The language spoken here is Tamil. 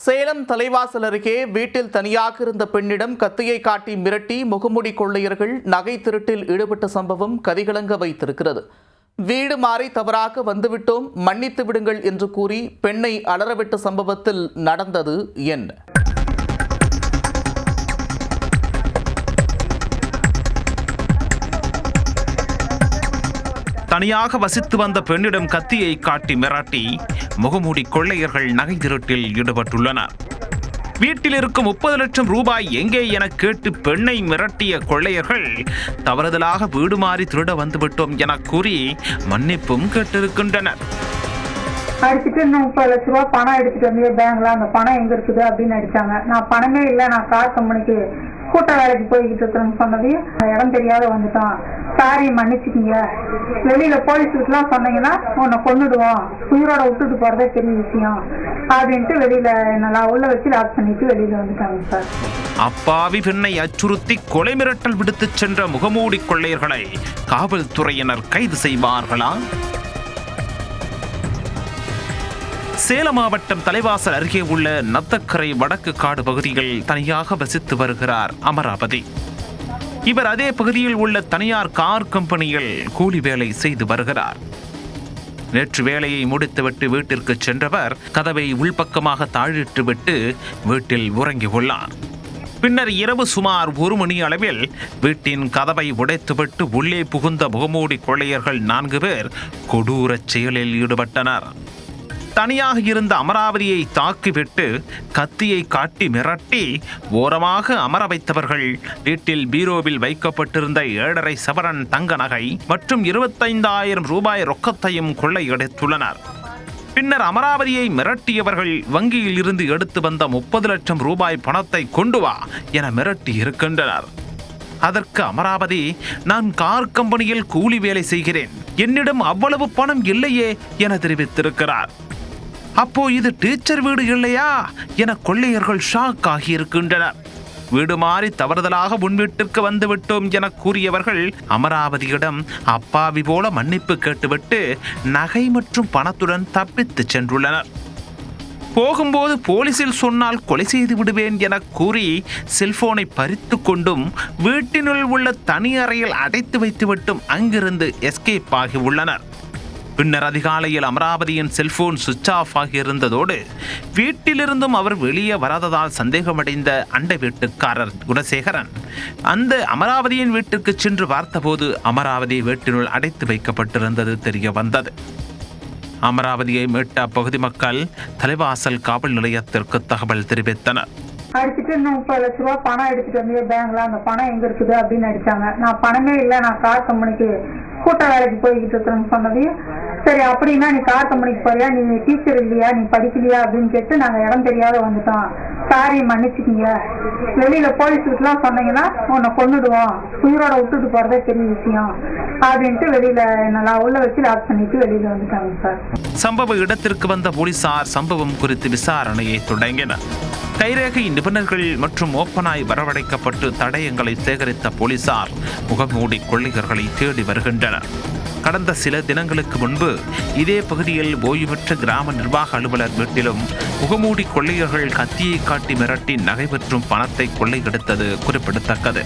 சேலம் தலைவாசல் அருகே வீட்டில் தனியாக இருந்த பெண்ணிடம் கத்தியை காட்டி மிரட்டி முகமூடி கொள்ளையர்கள் நகை திருட்டில் ஈடுபட்ட சம்பவம் கதிகலங்க வைத்திருக்கிறது. வீடு மாறி தவறாக வந்துவிட்டோம் மன்னித்து விடுங்கள் என்று கூறி பெண்ணை அலறவிட்ட சம்பவத்தில் நடந்தது என்ன? தனியாக வசித்து வந்த பெண்ணிடம் கத்தியை காட்டி மிரட்டி முகமூடி கொள்ளையர்கள் நகை திருட்டில் ஈடுபட்டுள்ளனர். வீட்டில் இருக்கும் முப்பது லட்சம் ரூபாய் எங்கே என கேட்டு பெண்ணை மிரட்டிய கொள்ளையர்கள் தவறுதலாக வீடு மாறி திருட வந்துவிட்டோம் என கூறி மன்னிப்பும் கேட்டிருக்கின்றனர். அடிச்சுட்டு இன்னும் முப்பது லட்ச ரூபா பணம் எடுத்துட்டு வந்தீங்க பேங்க்ல அந்த பணம் எங்க இருக்குது? அப்படின்னு அடிச்சாங்க. நான் பணமே இல்லை நான் கார் கம்பெனிக்கு கூட்ட வேலைக்கு போய்கிட்டு இருக்கிறேன்னு சொன்னதையும் இடம் தெரியாத வந்துட்டான். சாரி மன்னிச்சுக்கீங்க வெளியில போலீஸுக்குலாம் சொன்னீங்கன்னா உன்னை கொண்டுடுவோம் உயிரோட விட்டுட்டு போறதே பெரிய விஷயம். அப்படின்ட்டு வெளியில என்னெல்லாம் உள்ள வச்சு லாக் பண்ணிட்டு வெளியில வந்துட்டாங்க சார். அப்பாவி பெண்ணை அச்சுறுத்தி கொலை மிரட்டல் விடுத்து சென்ற முகமூடி கொள்ளையர்களை காவல்துறையினர் கைது செய்வார்களா? சேலம் மாவட்டம் தலைவாசல் அருகே உள்ள நத்தக்கரை வடக்கு காடு பகுதியில் தனியாக வசித்து வருகிறார் அமராவதி. இவர் அதே பகுதியில் உள்ள தனியார் கார் கம்பெனியில் கூலி வேலை செய்து வருகிறார். நேற்று வேலையை முடித்துவிட்டு வீட்டிற்கு சென்றவர் கதவை உள்பக்கமாக தாழிட்டு விட்டு வீட்டில் உறங்கியுள்ளார் பின்னர் இரவு சுமார் ஒரு மணி அளவில் வீட்டின் கதவை உடைத்துவிட்டு உள்ளே புகுந்த முகமூடி கொள்ளையர்கள் நான்கு பேர் கொடூரச் செயலில் ஈடுபட்டனர். தனியாக இருந்த அமராவதியை தாக்கிவிட்டு கத்தியை காட்டி மிரட்டி ஓரமாக அமர வைத்தவர்கள் வீட்டில் பீரோவில் வைக்கப்பட்டிருந்த ஏழரை சவரன் தங்க நகை மற்றும் இருபத்தைந்தாயிரம் ரூபாய் ரொக்கத்தையும் கொள்ளையடித்துள்ளனர். பின்னர் அமராவதியை மிரட்டியவர்கள் வங்கியில் இருந்து எடுத்து வந்த முப்பது லட்சம் ரூபாய் பணத்தை கொண்டு வா என மிரட்டி இருக்கின்றனர். அதற்கு அமராவதி நான் கார் கம்பெனியில் கூலி வேலை செய்கிறேன். என்னிடம் அவ்வளவு பணம் இல்லையே என தெரிவித்திருக்கிறார். அப்போ இது டீச்சர் வீடு இல்லையா? என கொள்ளையர்கள் ஷாக் ஆகியிருக்கின்றனர். வீடு மாறி தவறுதலாக முன் வீட்டிற்கு வந்து விட்டோம் என கூறியவர்கள் அமராவதியிடம் அப்பாவி போல மன்னிப்பு கேட்டுவிட்டு நகை மற்றும் பணத்துடன் தப்பித்துச் சென்றுள்ளனர். போகும்போது போலீசில் சொன்னால் கொலை செய்து விடுவேன் என கூறி செல்போனை பறித்து கொண்டும் வீட்டினுள் உள்ள தனி அறையில் அடைத்து வைத்துவிட்டும் அங்கிருந்து எஸ்கேப் ஆகி உள்ளனர். பின்னர் அதிகாலையில் அமராவதியின் செல்போன் சுவிட்ச் ஆஃப் ஆகியிருந்ததோடு வீட்டிலிருந்தும் அவர் வெளியே வராததால் சந்தேகமடைந்த அண்டை வீட்டுக்காரர் குணசேகரன் அந்த அமராவதியின் வீட்டுக்கு சென்று பார்த்தபோது அமராவதி வீட்டினுள் அடைத்து வைக்கப்பட்டிருந்தது தெரிய வந்தது. அமராவதியை மீட்ட அப்பகுதி மக்கள் தலைவாசல் காவல் நிலையத்திற்கு தகவல் தெரிவித்தனர். அடிச்சுட்டு இன்னும் முப்பது லட்ச ரூபா பணம் எடுத்துட்டு வந்தீங்க பேங்க்ல அந்த பணம் எங்க இருக்குது அப்படின்னு அடிச்சாங்க நான் பணமே இல்லை நான் கார் கம்பெனிக்கு கூட்ட வேலைக்கு போய்கிட்டு இருக்கிறேன்னு சொன்னதையும் சரி அப்படின்னா நீ கார் கம்பெனிக்கு போறியா? நீ டீச்சர் இல்லையா? நீ படிக்கலையா? அப்படின்னு கேட்டு நாங்க இடம் தெரியாத வந்துட்டோம். சாரி மன்னிச்சுக்கீங்க. வெளியில போலீஸுக்குலாம் சொன்னீங்கன்னா உன்னை கொண்டுடுவோம் உயிரோட விட்டுட்டு போறதே பெரிய விஷயம். அப்படின்ட்டு வெளியில என்னெல்லாம் உள்ள வச்சு லாக் பண்ணிட்டு வெளியில வந்துட்டாங்க சார். சம்பவ இடத்திற்கு வந்த போலீசார் சம்பவம் குறித்து விசாரணையை தொடங்கினர். கைரேகை நிபுணர்கள் மற்றும் ஓப்பனாய் வரவழைக்கப்பட்டு தடயங்களை சேகரித்த போலீசார் முகமூடி கொள்ளையர்களை தேடி வருகின்றனர். கடந்த சில தினங்களுக்கு முன்பு இதே பகுதியில் ஓய்வுபெற்ற கிராம நிர்வாக அலுவலர் வீட்டிலும் முகமூடி கொள்ளையர்கள் கத்தியை காட்டி மிரட்டி நகை மற்றும் பணத்தை கொள்ளையெடுத்தது குறிப்பிடத்தக்கது.